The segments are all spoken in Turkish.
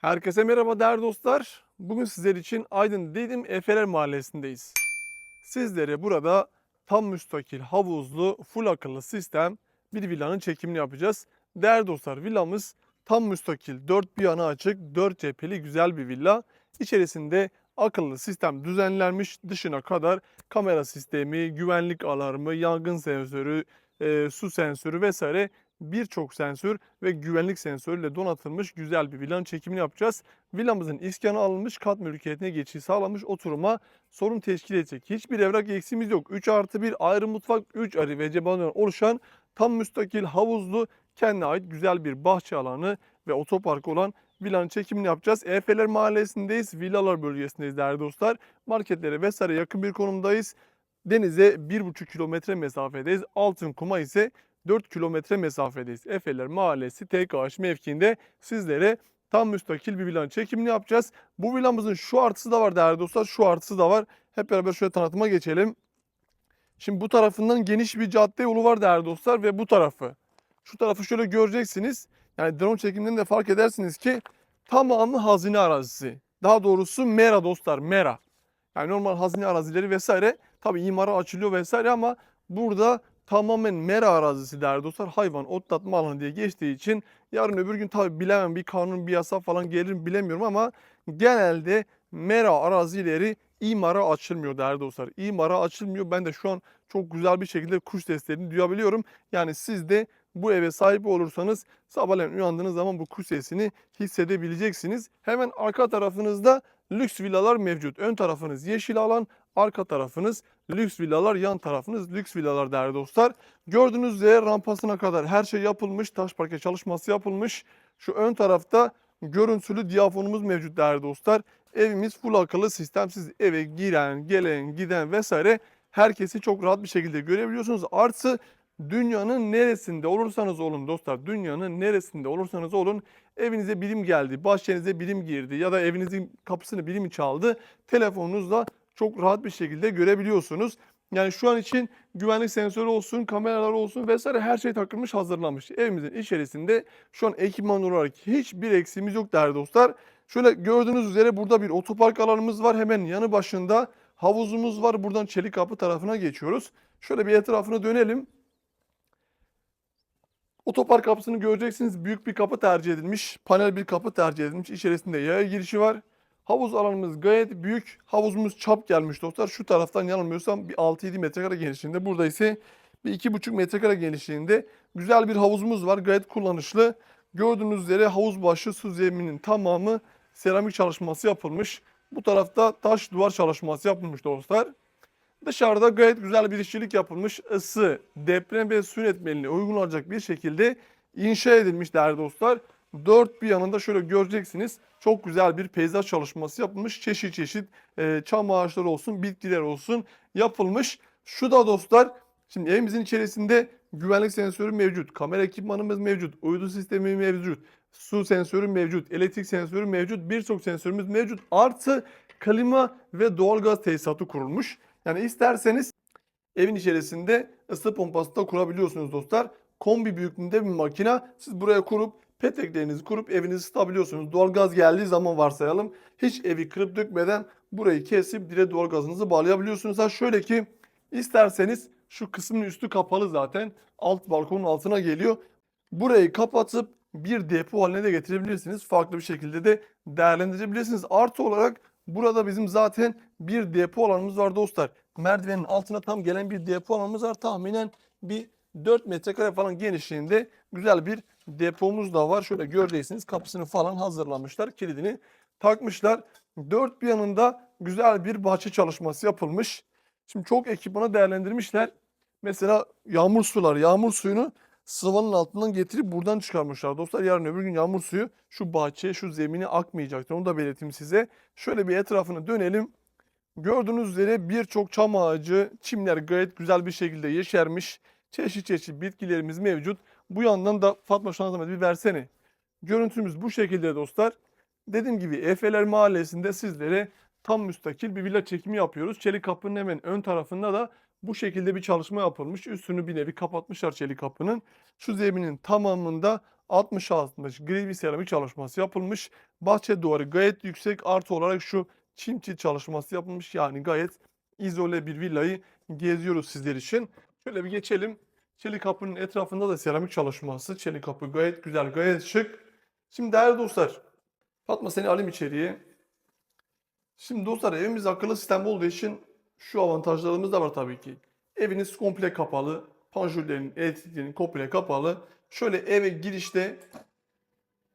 Herkese merhaba değerli dostlar. Bugün sizler için Aydın Didim Efeler Mahallesi'ndeyiz. Sizlere burada tam müstakil havuzlu full akıllı sistem bir villanın çekimini yapacağız. Değerli dostlar villamız tam müstakil, dört bir yana açık, dört cepheli güzel bir villa. İçerisinde akıllı sistem düzenlenmiş dışına kadar kamera sistemi, güvenlik alarmı, yangın sensörü, e, su sensörü vesaire birçok sensör ve güvenlik sensörüyle donatılmış güzel bir villanın çekimini yapacağız. Villamızın iskanı alınmış, kat mülkiyetine geçiş sağlanmış, oturuma sorun teşkil edecek. Hiçbir evrak eksiğimiz yok. 3 artı 1 ayrı mutfak, 3 ayrı ve cebandan oluşan tam müstakil havuzlu kendine ait güzel bir bahçe alanı ve otopark olan villanın çekimini yapacağız. Efeler Mahallesi'ndeyiz, villalar bölgesindeyiz değerli dostlar. Marketlere vesaire yakın bir konumdayız. Denize 1,5 kilometre mesafedeyiz. Altın kuma ise 4 kilometre mesafedeyiz. Efeler Mahallesi TKH mevkiinde sizlere tam müstakil bir villanın çekimini yapacağız. Bu villamızın şu artısı da var değerli dostlar. Şu artısı da var. Hep beraber şöyle tanıtıma geçelim. Şimdi bu tarafından geniş bir cadde yolu var değerli dostlar ve bu tarafı. Şu tarafı şöyle göreceksiniz. Yani drone çekiminden de fark edersiniz ki tamamı hazine arazisi. Daha doğrusu mera dostlar mera. Yani normal hazine arazileri vesaire tabii imara açılıyor vesaire ama burada tamamen mera arazisi değerli dostlar. Hayvan otlatma alanı diye geçtiği için yarın öbür gün tabii bilemem bir kanun bir yasa falan gelir mi bilemiyorum ama genelde mera arazileri imara açılmıyor değerli dostlar. İmara açılmıyor. Ben de şu an çok güzel bir şekilde kuş seslerini duyabiliyorum. Yani siz de bu eve sahip olursanız sabahleyin uyandığınız zaman bu kuş sesini hissedebileceksiniz. Hemen arka tarafınızda lüks villalar mevcut. Ön tarafınız yeşil alan, arka tarafınız lüks villalar, yan tarafınız lüks villalar değerli dostlar. Gördüğünüz üzere rampasına kadar her şey yapılmış. Taş parke çalışması yapılmış. Şu ön tarafta görüntülü diyafonumuz mevcut değerli dostlar. Evimiz full akıllı sistemsiz eve giren, gelen, giden vesaire herkesi çok rahat bir şekilde görebiliyorsunuz. Artı dünyanın neresinde olursanız olun dostlar, dünyanın neresinde olursanız olun evinize birim geldi, bahçenize birim girdi ya da evinizin kapısını birim çaldı. Telefonunuzla çok rahat bir şekilde görebiliyorsunuz. Yani şu an için güvenlik sensörü olsun, kameralar olsun vesaire her şey takılmış, hazırlanmış. Evimizin içerisinde şu an ekipman olarak hiçbir eksiğimiz yok değerli dostlar. Şöyle gördüğünüz üzere burada bir otopark alanımız var. Hemen yanı başında havuzumuz var. Buradan çelik kapı tarafına geçiyoruz. Şöyle bir etrafına dönelim. Otopark kapısını göreceksiniz. Büyük bir kapı tercih edilmiş. Panel bir kapı tercih edilmiş. İçerisinde yaya girişi var. Havuz alanımız gayet büyük. Havuzumuz çap gelmiş dostlar. Şu taraftan yanılmıyorsam bir 6-7 metrekare genişliğinde. Burada ise bir 2,5 metrekare genişliğinde güzel bir havuzumuz var. Gayet kullanışlı. Gördüğünüz üzere havuz başı su zeminin tamamı seramik çalışması yapılmış. Bu tarafta taş duvar çalışması yapılmış dostlar. Dışarıda gayet güzel bir işçilik yapılmış. Isı, deprem ve su yönetmeliğine uygun olacak bir şekilde inşa edilmiş değerli dostlar. Dört bir yanında şöyle göreceksiniz. Çok güzel bir peyzaj çalışması yapılmış. Çeşit çeşit e, çam ağaçları olsun, bitkiler olsun yapılmış. Şu da dostlar, şimdi evimizin içerisinde güvenlik sensörü mevcut, kamera ekipmanımız mevcut, uydu sistemi mevcut, su sensörü mevcut, elektrik sensörü mevcut, birçok sensörümüz mevcut. Artı klima ve doğalgaz tesisatı kurulmuş. Yani isterseniz evin içerisinde ısı pompası da kurabiliyorsunuz dostlar. Kombi büyüklüğünde bir makine. Siz buraya kurup peteklerinizi kurup evinizi ısıtabiliyorsunuz. Doğalgaz geldiği zaman varsayalım. Hiç evi kırıp dökmeden burayı kesip direkt doğalgazınızı bağlayabiliyorsunuz. Ha şöyle ki isterseniz şu kısmın üstü kapalı zaten. Alt balkonun altına geliyor. Burayı kapatıp bir depo haline de getirebilirsiniz. Farklı bir şekilde de değerlendirebilirsiniz. Artı olarak burada bizim zaten bir depo alanımız var dostlar. Merdivenin altına tam gelen bir depo alanımız var. Tahminen bir 4 metrekare falan genişliğinde güzel bir depomuz da var. Şöyle göreceksiniz kapısını falan hazırlamışlar. Kilidini takmışlar. Dört bir yanında güzel bir bahçe çalışması yapılmış. Şimdi çok ekipmana değerlendirmişler. Mesela yağmur suları, yağmur suyunu sıvanın altından getirip buradan çıkarmışlar dostlar. Yarın öbür gün yağmur suyu şu bahçeye, şu zemine akmayacaktır. Onu da belirteyim size. Şöyle bir etrafını dönelim. Gördüğünüz üzere birçok çam ağacı, çimler gayet güzel bir şekilde yeşermiş. Çeşit çeşit bitkilerimiz mevcut. Bu yandan da Fatma an bir versene. Görüntümüz bu şekilde dostlar. Dediğim gibi Efeler Mahallesi'nde sizlere tam müstakil bir villa çekimi yapıyoruz. Çelik kapının hemen ön tarafında da bu şekilde bir çalışma yapılmış. Üstünü bir nevi kapatmışlar çelik kapının. Şu zeminin tamamında 60-60 gri bir seramik çalışması yapılmış. Bahçe duvarı gayet yüksek artı olarak şu çim çit çalışması yapılmış. Yani gayet izole bir villayı geziyoruz sizler için. Şöyle bir geçelim. Çelik kapının etrafında da seramik çalışması. Çelik kapı gayet güzel, gayet şık. Şimdi değerli dostlar, Fatma seni alayım içeriye. Şimdi dostlar evimiz akıllı sistem olduğu için şu avantajlarımız da var tabii ki. Eviniz komple kapalı. Panjurlerin, elektriklerin komple kapalı. Şöyle eve girişte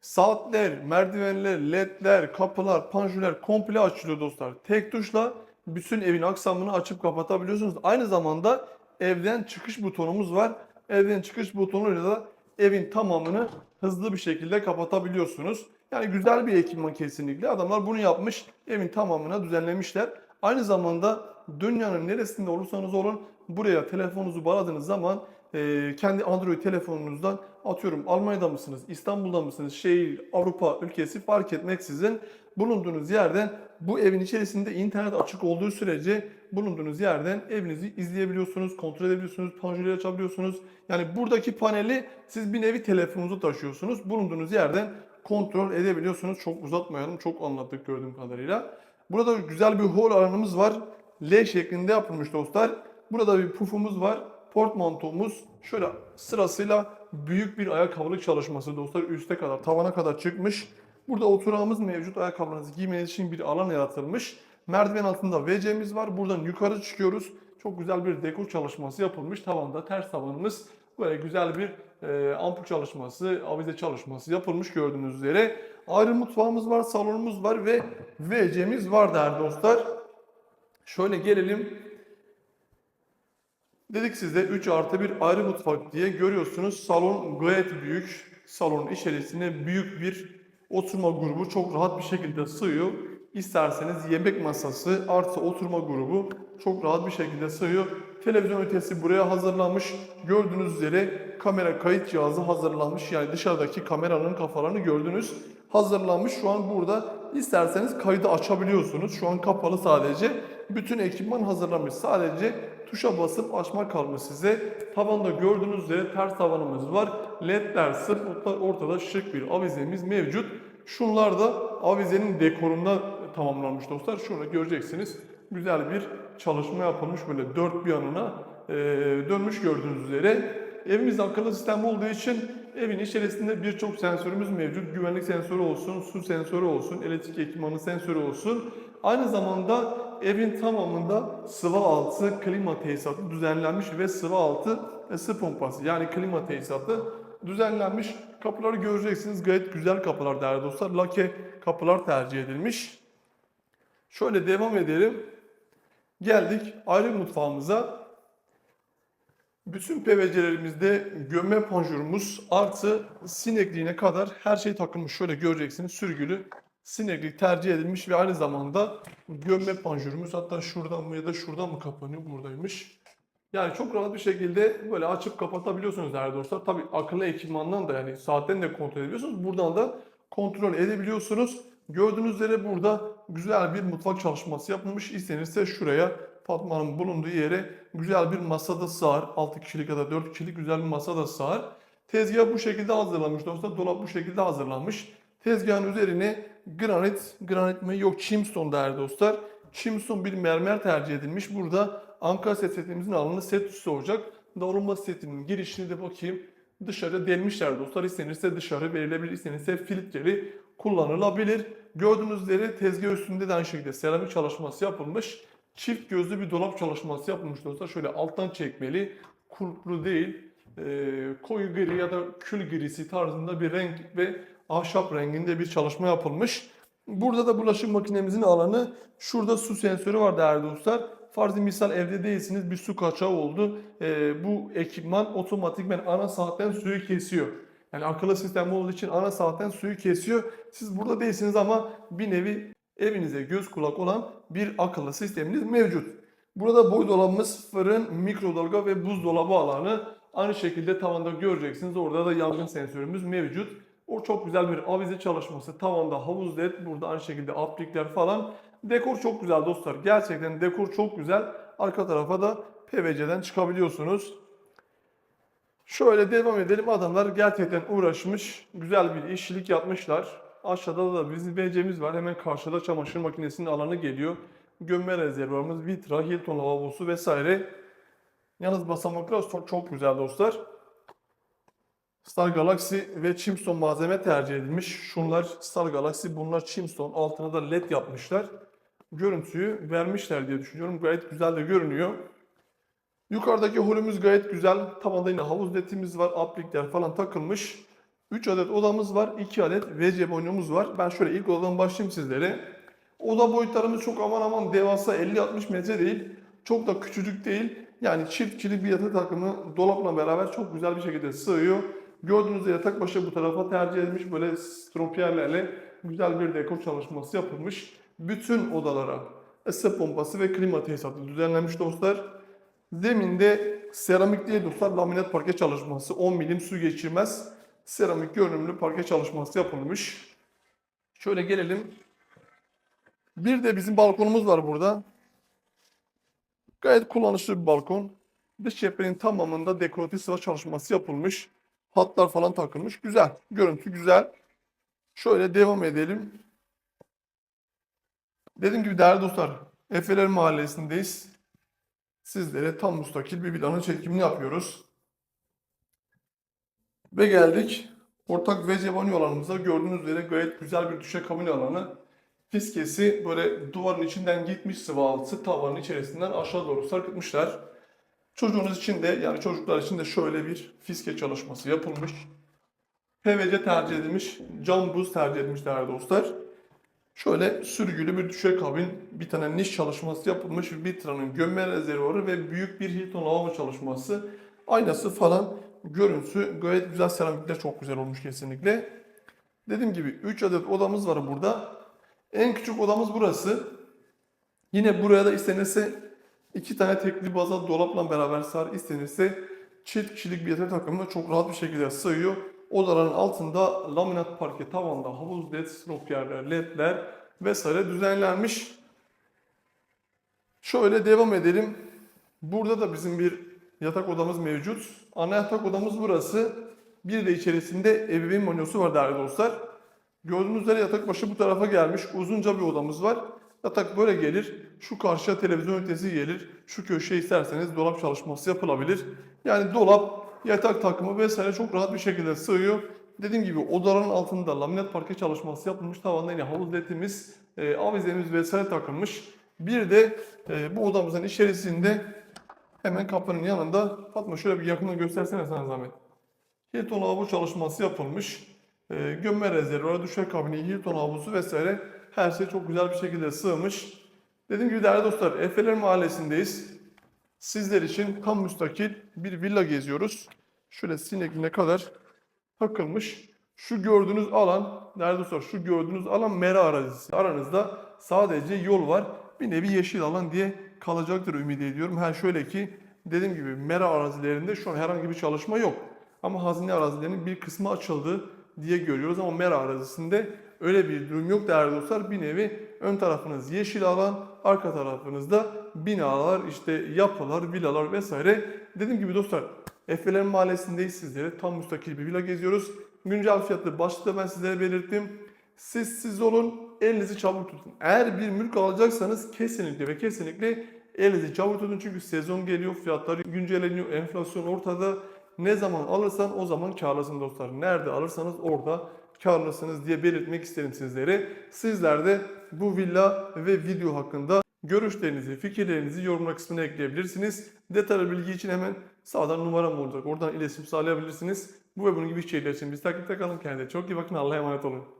saatler, merdivenler, ledler, kapılar, panjurlar komple açılıyor dostlar. Tek tuşla bütün evin aksamını açıp kapatabiliyorsunuz. Aynı zamanda evden çıkış butonumuz var. Evden çıkış butonuyla da evin tamamını hızlı bir şekilde kapatabiliyorsunuz. Yani güzel bir ekipman kesinlikle. Adamlar bunu yapmış. Evin tamamına düzenlemişler. Aynı zamanda dünyanın neresinde olursanız olun buraya telefonunuzu bağladığınız zaman e, kendi Android telefonunuzdan atıyorum Almanya'da mısınız, İstanbul'da mısınız, şehir, Avrupa ülkesi fark etmeksizin bulunduğunuz yerden bu evin içerisinde internet açık olduğu sürece bulunduğunuz yerden evinizi izleyebiliyorsunuz, kontrol edebiliyorsunuz, panjurları açabiliyorsunuz. Yani buradaki paneli siz bir nevi telefonunuzu taşıyorsunuz. Bulunduğunuz yerden kontrol edebiliyorsunuz. Çok uzatmayalım. Çok anlattık gördüğüm kadarıyla. Burada güzel bir hol alanımız var. L şeklinde yapılmış dostlar. Burada bir pufumuz var. Portmantomuz şöyle sırasıyla büyük bir ayakkabılık çalışması dostlar. Üste kadar, tavana kadar çıkmış. Burada oturağımız mevcut. Ayakkabılarınızı giymeniz için bir alan yaratılmış. Merdiven altında WC'miz var. Buradan yukarı çıkıyoruz. Çok güzel bir dekor çalışması yapılmış. Tavanda ters tavanımız. Böyle güzel bir e, ampul çalışması, avize çalışması yapılmış gördüğünüz üzere. Ayrı mutfağımız var, salonumuz var ve WC'miz var değerli dostlar. Şöyle gelelim. Dedik size 3 artı bir ayrı mutfak diye görüyorsunuz. Salon gayet büyük. Salonun içerisine büyük bir oturma grubu çok rahat bir şekilde sığıyor. İsterseniz yemek masası artı oturma grubu çok rahat bir şekilde sığıyor. Televizyon ötesi buraya hazırlanmış. Gördüğünüz üzere kamera kayıt cihazı hazırlanmış. Yani dışarıdaki kameranın kafalarını gördünüz. Hazırlanmış. Şu an burada isterseniz kaydı açabiliyorsunuz. Şu an kapalı sadece. Bütün ekipman hazırlanmış. Sadece tuşa basıp açmak kalmış size. Tavanda gördüğünüz üzere ters tavanımız var. LED'ler sırf ortada şık bir avizemiz mevcut. Şunlar da avizenin dekorunda tamamlanmış dostlar. Şurada göreceksiniz. Güzel bir çalışma yapılmış böyle dört bir yanına e, dönmüş gördüğünüz üzere. Evimiz akıllı sistem olduğu için evin içerisinde birçok sensörümüz mevcut. Güvenlik sensörü olsun, su sensörü olsun, elektrik ekipmanı sensörü olsun. Aynı zamanda evin tamamında sıva altı klima tesisatı düzenlenmiş ve sıva altı ısı pompası yani klima tesisatı düzenlenmiş. Kapıları göreceksiniz gayet güzel kapılar değerli dostlar. Lake kapılar tercih edilmiş. Şöyle devam edelim. Geldik ayrı mutfağımıza. Bütün PVC'lerimizde gömme panjurumuz artı sinekliğine kadar her şey takılmış. Şöyle göreceksiniz sürgülü sineklik tercih edilmiş ve aynı zamanda gömme panjurumuz hatta şuradan mı ya da şuradan mı kapanıyor buradaymış. Yani çok rahat bir şekilde böyle açıp kapatabiliyorsunuz değerli dostlar. Tabi akıllı ekipmandan da yani saatten de kontrol edebiliyorsunuz. Buradan da kontrol edebiliyorsunuz. Gördüğünüz üzere burada güzel bir mutfak çalışması yapılmış. İstenirse şuraya Fatma'nın bulunduğu yere güzel bir masa da sığar. 6 kişilik ya da 4 kişilik güzel bir masa da sığar. Tezgah bu şekilde hazırlanmış dostlar. Dolap bu şekilde hazırlanmış. Tezgahın üzerine granit, granit mi yok chimstone değerli dostlar. Chimstone bir mermer tercih edilmiş. Burada Ankara set setimizin alanı set üstü olacak. Dağılma setinin girişini de bakayım. Dışarı delmişler dostlar. İstenirse dışarı verilebilir. İstenirse filtreli kullanılabilir. Gördüğünüz üzere tezgah üstünde de aynı şekilde seramik çalışması yapılmış. Çift gözlü bir dolap çalışması yapılmış dostlar. Şöyle alttan çekmeli. Kulplu değil. E, koyu gri ya da kül grisi tarzında bir renk ve ahşap renginde bir çalışma yapılmış. Burada da bulaşık makinemizin alanı. Şurada su sensörü var değerli dostlar. Farzı misal evde değilsiniz bir su kaçağı oldu. Ee, bu ekipman otomatikmen ana saatten suyu kesiyor. Yani akıllı sistem olduğu için ana saatten suyu kesiyor. Siz burada değilsiniz ama bir nevi evinize göz kulak olan bir akıllı sisteminiz mevcut. Burada boy dolabımız, fırın, mikrodalga ve buzdolabı alanı. Aynı şekilde tavanda göreceksiniz. Orada da yangın sensörümüz mevcut. O çok güzel bir avize çalışması. Tavanda havuz led, burada aynı şekilde aplikler falan. Dekor çok güzel dostlar. Gerçekten dekor çok güzel. Arka tarafa da PVC'den çıkabiliyorsunuz. Şöyle devam edelim. Adamlar gerçekten uğraşmış. Güzel bir işçilik yapmışlar. Aşağıda da bizim WC'miz var. Hemen karşıda çamaşır makinesinin alanı geliyor. Gömme rezervuarımız, vitra, Hilton lavabosu vesaire. Yalnız basamaklar çok, çok güzel dostlar. Star Galaxy ve Chimstone malzeme tercih edilmiş. Şunlar Star Galaxy, bunlar Chimstone. Altına da led yapmışlar. Görüntüyü vermişler diye düşünüyorum. Gayet güzel de görünüyor. Yukarıdaki holümüz gayet güzel. Tavanda yine havuz ledimiz var. Aplikler falan takılmış. 3 adet odamız var. 2 adet WC banyomuz var. Ben şöyle ilk odadan başlayayım sizlere. Oda boyutlarımız çok aman aman devasa 50-60 metre değil. Çok da küçücük değil. Yani çift kişilik bir yatak takımı dolapla beraber çok güzel bir şekilde sığıyor. Gördüğünüz üzere yatak başı bu tarafa tercih edilmiş. Böyle stropiyerlerle güzel bir dekor çalışması yapılmış. Bütün odalara ısı pompası ve klima tesisatı düzenlenmiş dostlar. Zeminde seramik değil dostlar laminat parke çalışması 10 milim su geçirmez seramik görünümlü parke çalışması yapılmış. Şöyle gelelim. Bir de bizim balkonumuz var burada. Gayet kullanışlı bir balkon. Dış cephenin tamamında dekoratif sıva çalışması yapılmış. Hatlar falan takılmış. Güzel. Görüntü güzel. Şöyle devam edelim. Dediğim gibi değerli dostlar, Efeler Mahallesi'ndeyiz. Sizlere tam müstakil bir villanın çekimini yapıyoruz. Ve geldik ortak WC banyo alanımıza. Gördüğünüz üzere gayet güzel bir düşe kabin alanı. Fiskesi böyle duvarın içinden gitmiş sıvı altısı tavanın içerisinden aşağı doğru sarkıtmışlar. Çocuğunuz için de yani çocuklar için de şöyle bir fiske çalışması yapılmış. PVC tercih edilmiş, cam buz tercih edilmiş değerli dostlar. Şöyle sürgülü bir düşe kabin, bir tane niş çalışması yapılmış, bir tranın gömme rezervuarı ve büyük bir Hilton lavabo çalışması. Aynası falan görüntüsü gayet güzel seramikler çok güzel olmuş kesinlikle. Dediğim gibi 3 adet odamız var burada. En küçük odamız burası. Yine buraya da istenirse iki tane tekli baza dolapla beraber sar istenirse çift kişilik bir yatak takımı çok rahat bir şekilde sığıyor. Odaların altında laminat parke tavanda havuz led, stropiyerler, ledler vesaire düzenlenmiş. Şöyle devam edelim. Burada da bizim bir yatak odamız mevcut. Ana yatak odamız burası. Bir de içerisinde ebeveyn banyosu var değerli dostlar. Gördüğünüz üzere yatak başı bu tarafa gelmiş. Uzunca bir odamız var. Yatak böyle gelir. Şu karşıya televizyon ünitesi gelir. Şu köşeye isterseniz dolap çalışması yapılabilir. Yani dolap, yatak takımı vesaire çok rahat bir şekilde sığıyor. Dediğim gibi odaların altında laminat parke çalışması yapılmış. Tavanda yine havuz ledimiz, e, avizemiz vesaire takılmış. Bir de e, bu odamızın içerisinde hemen kapının yanında Fatma şöyle bir yakından göstersene sana zahmet. Hilton lavabo çalışması yapılmış. E, gömme rezervuarı, düşer kabini, Hilton lavabosu vesaire her şey çok güzel bir şekilde sığmış. Dediğim gibi değerli dostlar Efeler Mahallesi'ndeyiz. Sizler için tam müstakil bir villa geziyoruz. Şöyle sinekline kadar takılmış. Şu gördüğünüz alan, değerli dostlar şu gördüğünüz alan mera arazisi. Aranızda sadece yol var. Bir nevi yeşil alan diye kalacaktır ümit ediyorum. Ha şöyle ki dediğim gibi mera arazilerinde şu an herhangi bir çalışma yok. Ama hazine arazilerinin bir kısmı açıldı diye görüyoruz ama mera arazisinde öyle bir durum yok değerli dostlar. Bir nevi ön tarafınız yeşil alan, arka tarafınızda binalar, işte yapılar, villalar vesaire. Dediğim gibi dostlar Efeler Mahallesi'ndeyiz sizlere. Tam müstakil bir villa geziyoruz. Güncel fiyatı başta ben sizlere belirttim. Siz siz olun, elinizi çabuk tutun. Eğer bir mülk alacaksanız kesinlikle ve kesinlikle elinizi çabuk tutun. Çünkü sezon geliyor, fiyatlar güncelleniyor, enflasyon ortada. Ne zaman alırsan o zaman karlısın dostlar. Nerede alırsanız orada karlısınız diye belirtmek isterim sizlere. Sizler de bu villa ve video hakkında görüşlerinizi, fikirlerinizi yorumlar kısmına ekleyebilirsiniz. Detaylı bilgi için hemen sağdan numaram olacak. Oradan iletişim sağlayabilirsiniz. Bu ve bunun gibi şeyler için biz takipte kalın. Kendinize çok iyi bakın. Allah'a emanet olun.